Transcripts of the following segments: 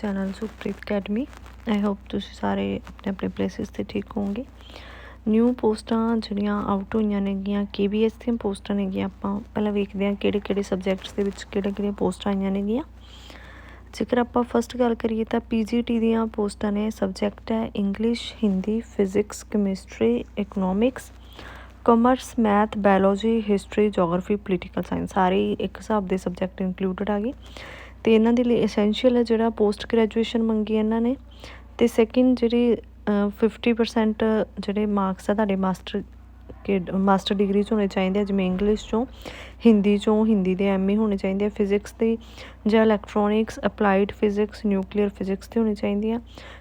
Channel Supreet academy. I hope ਤੁਸੀਂ ਸਾਰੇ ਆਪਣੇ ਆਪਣੇ ਪਲੇਸਿਸ ਤੇ ਠੀਕ ਹੋਵੋਗੇ। ਨਿਊ ਪੋਸਟਾਂ ਜਿਹੜੀਆਂ ਆਊਟ ਹੋਈਆਂ ਨੇਗੀਆਂ ਕੇਬੀਐਸ ਦੀਆਂ ਪੋਸਟਾਂ ਨੇਗੀਆਂ, ਆਪਾਂ ਪਹਿਲਾਂ ਵੇਖਦੇ ਹਾਂ ਕਿਹੜੇ ਕਿਹੜੇ ਸਬਜੈਕਟਸ ਦੇ ਵਿੱਚ ਕਿਹੜੇ ਕਿਹੜੇ ਪੋਸਟਾਂ ਆਈਆਂ ਨੇਗੀਆਂ। ਜੇਕਰ ਆਪਾਂ ਫਸਟ ਗੱਲ ਕਰੀਏ ਤਾਂ ਪੀਜੀਟੀ ਦੀਆਂ ਪੋਸਟਾਂ ਨੇ ਸਬਜੈਕਟ ਹੈ English Hindi physics chemistry economics commerce math biology history geography political science ਸਾਰੇ ਹੀ ਇੱਕ ਹਿਸਾਬ ਦੇ ਸਬਜੈਕਟ ਇਨਕਲੂਡਡ ਆ ਗਏ। ਤੇ ਇਹਨਾਂ ਦੇ ਲਈ ਐਸੈਂਸ਼ੀਅਲ ਹੈ ਜਿਹੜਾ ਪੋਸਟ ਗ੍ਰੈਜੂਏਸ਼ਨ ਮੰਗੀ ਇਹਨਾਂ ਨੇ। ਤੇ ਸੈਕਿੰਡ ਜਿਹੜੀ ਅ, 50% ਜਿਹੜੇ ਮਾਰਕਸ ਆ ਤੁਹਾਡੇ ਮਾਸਟਰ ਕਿ ਮਾਸਟਰ ਡਿਗਰੀ 'ਚ ਹੋਣੇ ਚਾਹੀਦੇ ਆ ਜਿਵੇਂ ਇੰਗਲਿਸ਼ 'ਚੋਂ ਹਿੰਦੀ 'ਚੋਂ ਹਿੰਦੀ ਦੇ ਐਮਏ ਹੋਣੇ ਚਾਹੀਦੇ ਆ ਫਿਜ਼ਿਕਸ ਦੇ ਜਾਂ electronics applied physics nuclear physics ਤੇ ਹੋਣੀ ਚਾਹੀਦੀ ਆ।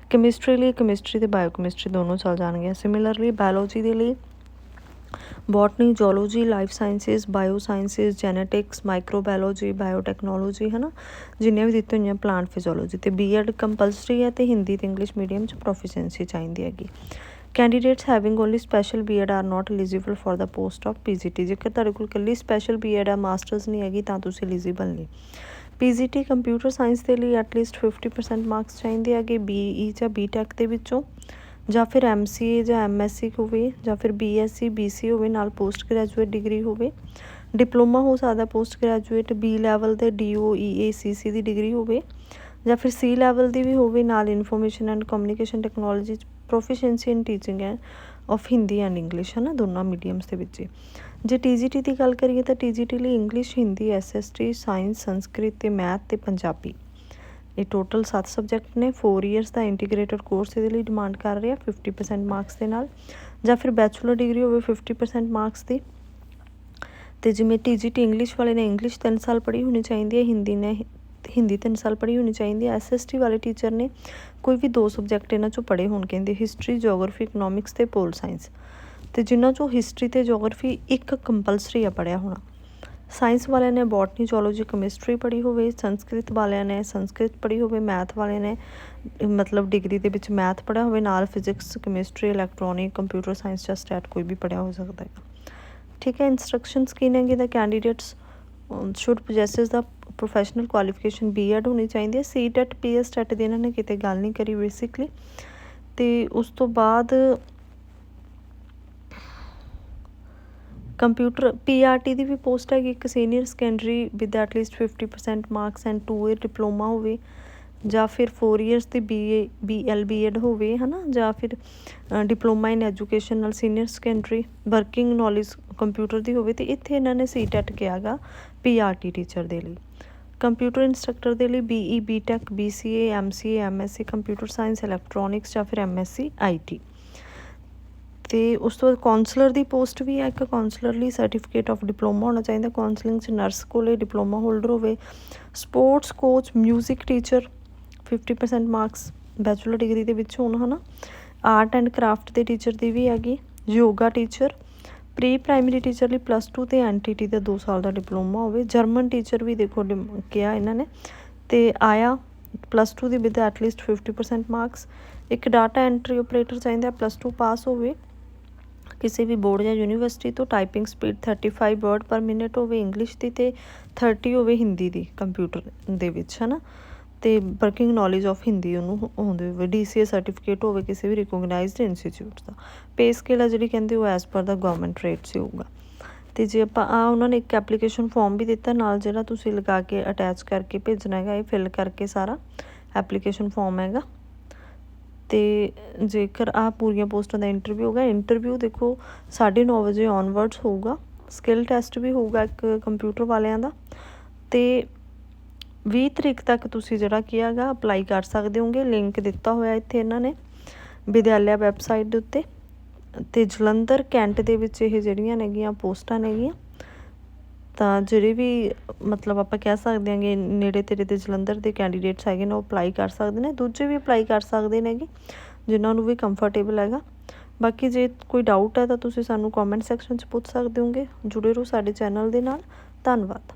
ਕੈਮਿਸਟਰੀ ਲਈ ਕੈਮਿਸਟਰੀ ਤੇ ਬਾਇਓਕੈਮਿਸਟਰੀ ਦੋਨੋਂ ਚੱਲ ਜਾਣਗੇ। ਸਿਮਿਲਰਲੀ ਬਾਇਓਲੋਜੀ ਦੇ ਲਈ botany zoology life sciences bio sciences genetics, microbiology, biotechnology ਹੈ ਨਾ ਜਿੰਨੀਆਂ ਵੀ ਦਿੱਤੀਆਂ ਹੋਈਆਂ ਪਲਾਂਟ ਫਿਜ਼ੀਓਲੋਜੀ ਤੇ ਬੀਐਡ ਕੰਪਲਸਰੀ ਹੈ ਤੇ ਹਿੰਦੀ ਤੇ ਇੰਗਲਿਸ਼ ਮੀਡੀਅਮ ਚ ਪ੍ਰੋਫੀਸ਼ੀਐਂਸੀ ਚਾਹੀਦੀ ਹੈਗੀ। Candidates having only special B Ed are not eligible for the post of PGT ਜੇਕਰ ਤੁਹਾਡੇ ਕੋਲ ਇਕੱਲੀ ਸਪੈਸ਼ਲ ਬੀਐਡ ਆ ਮਾਸਟਰਸ ਨਹੀਂ ਹੈਗੀ, ਤਾਂ ਤੁਸੀਂ ਐਲੀਜੀਬਲ ਨਹੀਂ। ਪੀਜੀਟੀ ਕੰਪਿਊਟਰ ਸਾਇੰਸ ਦੇ ਲਈ ਐਟਲੀਸਟ 50% ਮਾਰਕਸ ਚਾਹੀਦੇ ਹੈਗੇ ਬੀਈ ਜਾਂ ਬੀਟੈਕ ਦੇ ਵਿੱਚੋਂ। ਜਾਂ ਫਿਰ ਐਮਸੀਏ ਜਾਂ ਐਮਐਸਸੀ ਹੋਵੇ ਜਾਂ ਫਿਰ ਬੀਐਸਸੀ ਬੀਸੀ ਹੋਵੇ, ਨਾਲ ਪੋਸਟ ਗ੍ਰੈਜੂਏਟ ਡਿਗਰੀ ਹੋਵੇ ਡਿਪਲੋਮਾ ਹੋ ਸਕਦਾ ਪੋਸਟ ਗ੍ਰੈਜੂਏਟ ਬੀ ਲੈਵਲ ਤੇ ਡੀਓ ਈਏਸੀਸੀ ਦੀ ਡਿਗਰੀ ਹੋਵੇ ਜਾਂ ਫਿਰ ਸੀ ਲੈਵਲ ਦੀ ਵੀ ਹੋਵੇ, ਨਾਲ ਇਨਫੋਰਮੇਸ਼ਨ ਐਂਡ ਕਮਿਊਨੀਕੇਸ਼ਨ ਟੈਕਨੋਲੋਜੀ ਚ ਪ੍ਰੋਫੀਸ਼ੀਐਂਸੀ ਇਨ ਟੀਚਿੰਗ ਹੈ ਆਫ ਹਿੰਦੀ ਐਂਡ ਇੰਗਲਿਸ਼ ਹੈ ਨਾ ਦੋਨਾਂ ਮੀਡੀਅਮਸ ਦੇ ਵਿੱਚ ਹੀ। ਜੇ ਟੀਜੀਟੀ ਦੀ ਗੱਲ ਕਰੀਏ ਤਾਂ ਟੀਜੀਟੀ ਲਈ English Hindi SST science Sanskrit ਤੇ ਮੈਥ ਤੇ ਪੰਜਾਬੀ ਇਹ ਟੋਟਲ 7 ਸਬਜੈਕਟ ਨੇ 4 ਇਅਰਸ ਦਾ ਇੰਟੀਗ੍ਰੇਟਡ ਕੋਰਸ ਇਹਦੇ ਲਈ ਡਿਮਾਂਡ ਕਰ ਰਿਹਾ 50% ਮਾਰਕਸ ਦੇ ਨਾਲ ਜਾਂ ਫਿਰ ਬੈਚਲਰ ਡਿਗਰੀ ਹੋਵੇ 50% ਮਾਰਕਸ ਦੀ। ਤੇ ਜਿਵੇਂ ਟੀਜੀਟੀ ਇੰਗਲਿਸ਼ ਵਾਲੇ ਨੇ ਇੰਗਲਿਸ਼ 3 ਸਾਲ ਪੜ੍ਹੀ ਹੋਣੀ ਚਾਹੀਦੀ ਹੈ, ਹਿੰਦੀ ਨੇ ਹਿੰਦੀ 3 ਸਾਲ ਪੜ੍ਹੀ ਹੋਣੀ ਚਾਹੀਦੀ ਹੈ। ਐਸਐਸਟੀ ਵਾਲੇ ਟੀਚਰ ਨੇ ਕੋਈ ਵੀ ਦੋ ਸਬਜੈਕਟ ਇਹਨਾਂ ਚੋਂ ਪੜ੍ਹੇ ਹੋਣ ਕਹਿੰਦੇ ਹਿਸਟਰੀ ਜੀਓਗ੍ਰਾਫੀ ਇਕਨੋਮਿਕਸ ਤੇ ਪੋਲ ਸਾਇੰਸ ਤੇ ਜਿਨ੍ਹਾਂ ਚੋਂ ਹਿਸਟਰੀ ਤੇ ਜੀਓਗ੍ਰਾਫੀ ਇੱਕ ਕੰਪਲਸਰੀ ਆ ਪੜ੍ਹਿਆ ਹੋਣਾ। ਸਾਇੰਸ ਵਾਲਿਆਂ ਨੇ ਬੋਟਨੀ ਜੂਲੋਜੀ ਕੈਮਿਸਟਰੀ ਪੜ੍ਹੀ ਹੋਵੇ, ਸੰਸਕ੍ਰਿਤ ਵਾਲਿਆਂ ਨੇ ਸੰਸਕ੍ਰਿਤ ਪੜ੍ਹੀ ਹੋਵੇ, ਮੈਥ ਵਾਲਿਆਂ ਨੇ ਮਤਲਬ ਡਿਗਰੀ ਦੇ ਵਿੱਚ ਮੈਥ ਪੜ੍ਹਿਆ ਹੋਵੇ, ਨਾਲ physics, chemistry, electronic, computer science ਜਾਂ ਸਟੈਟ ਕੋਈ ਵੀ ਪੜ੍ਹਿਆ ਹੋ ਸਕਦਾ ਹੈ ਠੀਕ ਹੈ ਇਨਸਟਰਕਸ਼ਨਸ ਕੀ ਨੇਗੇ ਦਾ candidates should possess the professional qualification B Ed ਹੋਣੀ ਚਾਹੀਦੀ ਹੈ। ਸੀਟੈਟ ਪੀਐਸਟੈਟ ਦੀ ਇਹਨਾਂ ਨੇ ਕਿਤੇ ਗੱਲ ਨਹੀਂ ਕਰੀ ਬੇਸਿਕਲੀ ਤੇ ਉਸ ਤੋਂ ਬਾਅਦ ਕੰਪਿਊਟਰ ਪੀਆਰਟੀ ਦੀ ਵੀ ਪੋਸਟ ਹੈਗੀ, ਇੱਕ senior secondary with at least 50% marks and 2 year diploma ਹੋਵੇ, ਜਾਂ ਫਿਰ 4 ਇਅਰਸ ਦੀ ਬੀਏ ਬੀਐਲ ਬੀਐਡ ਹੋਵੇ, ਹਨਾ? ਜਾਂ ਫਿਰ ਡਿਪਲੋਮਾ ਇਨ ਐਜੂਕੇਸ਼ਨ ਨਾਲ senior secondary working knowledge computer ਦੀ ਹੋਵੇ, ਤੇ ਇੱਥੇ ਇਹਨਾਂ ਨੇ ਸੀਟੈਟ ਕਿਹਾਗਾ ਪੀਆਰਟੀ ਟੀਚਰ ਦੇ ਲਈ। ਕੰਪਿਊਟਰ ਇੰਸਟ੍ਰਕਟਰ ਦੇ ਲਈ BE BTech BCA MCA MSc computer science electronics ਜਾਂ ਫਿਰ ਐਮਐਸਸੀ ਆਈਟੀ ਤੇ ਉਸ ਤੋਂ ਬਾਅਦ ਕਾਉਂਸਲਰ ਦੀ ਪੋਸਟ ਵੀ ਹੈ, ਇੱਕ ਕਾਉਂਸਲਰ ਲਈ ਸਰਟੀਫਿਕੇਟ ਆਫ ਡਿਪਲੋਮਾ ਹੋਣਾ ਚਾਹੀਦਾ ਕਾਉਂਸਲਿੰਗ ਚ ਨਰਸ ਕੋਲੇ ਡਿਪਲੋਮਾ ਹੋਲਡਰ ਹੋਵੇ sports coach 뮤직 teacher 50% marks bachelor degree ਦੇ ਵਿੱਚ ਹੋਣ, ਹਨਾ? ਆਰਟ ਐਂਡ ਕਰਾਫਟ ਦੇ ਟੀਚਰ ਦੀ ਵੀ ਹੈਗੀ yoga teacher pre primary teacher ਲਈ ਪਲੱਸ 2 ਤੇ ਐਨਟੀਟੀ ਦਾ 2 ਸਾਲ ਦਾ ਡਿਪਲੋਮਾ ਹੋਵੇ ਜਰਮਨ ਟੀਚਰ ਵੀ ਦੇਖੋ ਡਿਮ- ਕਿਹਾ ਇਹਨਾਂ ਨੇ, ਤੇ ਆਇਆ ਪਲੱਸ 2 ਦੀ ਵਿਦ ਐਟਲੀਸਟ 50% ਮਾਰਕਸ ਇੱਕ ਡਾਟਾ ਐਂਟਰੀ ਆਪਰੇਟਰ ਚਾਹੀਦਾ ਪਲੱਸ 2 ਪਾਸ ਹੋਵੇ ਕਿਸੇ ਵੀ ਬੋਰਡ ਜਾਂ ਯੂਨੀਵਰਸਿਟੀ ਤੋਂ typing speed 35 word per minute ਹੋਵੇ ਇੰਗਲਿਸ਼ ਦੀ ਤੇ 30 ਹੋਵੇ ਹਿੰਦੀ ਦੀ ਕੰਪਿਊਟਰ ਦੇ ਵਿੱਚ, ਹਨਾ? ਤੇ ਵਰਕਿੰਗ ਨੌਲੇਜ ਆਫ ਹਿੰਦੀ ਉਹਨੂੰ ਹੁੰਦੇ ਹੋਵੇ ਡੀਸੀਏ ਸਰਟੀਫਿਕੇਟ ਹੋਵੇ ਕਿਸੇ ਵੀ ਰਿਕੋਗਨਾਈਜ਼ਡ ਇੰਸਟੀਚਿਊਟ ਦਾ। ਪੇ ਸਕੇਲ ਆ ਜਿਹੜੀ ਕਹਿੰਦੇ ਉਹ ਐਸ ਪਰ ਦਾ ਗਵਰਨਮੈਂਟ ਰੇਟ ਸੀ ਹੋਊਗਾ। ਤੇ ਜੇ ਆਪਾਂ ਆ ਉਹਨਾਂ ਨੇ ਇੱਕ ਐਪਲੀਕੇਸ਼ਨ ਫਾਰਮ ਵੀ ਦਿੱਤਾ, ਨਾਲ ਜਿਹੜਾ ਤੁਸੀਂ ਲਗਾ ਕੇ ਅਟੈਚ ਕਰਕੇ ਭੇਜਣਾ ਹੈਗਾ, ਇਹ ਫਿਲ ਕਰਕੇ ਸਾਰਾ ਐਪਲੀਕੇਸ਼ਨ ਫਾਰਮ ਹੈਗਾ। ਤੇ ਜੇਕਰ ਆ ਪੂਰੀਆਂ ਪੋਸਟਾਂ ਦਾ ਇੰਟਰਵਿਊ ਹੋਗਾ ਇੰਟਰਵਿਊ ਦੇਖੋ 9:30 ਵਜੇ ਔਨਵਰਡਸ ਹੋਊਗਾ। ਸਕਿੱਲ ਟੈਸਟ ਵੀ ਹੋਊਗਾ ਇੱਕ ਕੰਪਿਊਟਰ ਵਾਲਿਆਂ ਦਾ। ਤੇ 20 ਤਰੀਕ ਤੱਕ ਤੁਸੀਂ ਜਿਹੜਾ ਕੀ ਹੈਗਾ ਅਪਲਾਈ ਕਰ ਸਕਦੇ ਹੋਗੇ ਲਿੰਕ ਦਿੱਤਾ ਹੋਇਆ ਇੱਥੇ ਇਹਨਾਂ ਨੇ ਵਿਦਿਆਲਿਆ ਵੈਬਸਾਈਟ ਦੇ ਉੱਤੇ। ਤੇ ਜਲੰਧਰ, ਕੈਂਟ ਦੇ ਵਿੱਚ ਇਹ ਜਿਹੜੀਆਂ ਨੇਗੀਆਂ, ਪੋਸਟਾਂ ਨੇਗੀਆਂ। ਤਾਂ ਜਿਹੜੇ ਵੀ, ਮਤਲਬ ਆਪਾਂ ਕਹਿ ਸਕਦੇ ਹਾਂਗੇ ਨੇੜੇ ਤੇੜੇ ਦੇ ਜਲੰਧਰ ਦੇ ਕੈਂਡੀਡੇਟਸ ਹੈਗੇ ਨੇ, ਉਹ ਅਪਲਾਈ ਕਰ ਸਕਦੇ ਨੇ, ਦੂਜੇ ਵੀ ਅਪਲਾਈ ਕਰ ਸਕਦੇ ਨੇਗੇ, ਜਿਨ੍ਹਾਂ ਨੂੰ ਵੀ ਕੰਫਰਟੇਬਲ ਹੈਗਾ। ਬਾਕੀ ਜੇ ਕੋਈ ਡਾਊਟ ਹੈ ਤਾਂ ਤੁਸੀਂ ਸਾਨੂੰ ਕਮੈਂਟ ਸੈਕਸ਼ਨ 'ਚ ਪੁੱਛ ਸਕਦੇ ਹੋਗੇ। ਜੁੜੇ ਰਹੋ ਸਾਡੇ ਚੈਨਲ ਦੇ ਨਾਲ। ਧੰਨਵਾਦ।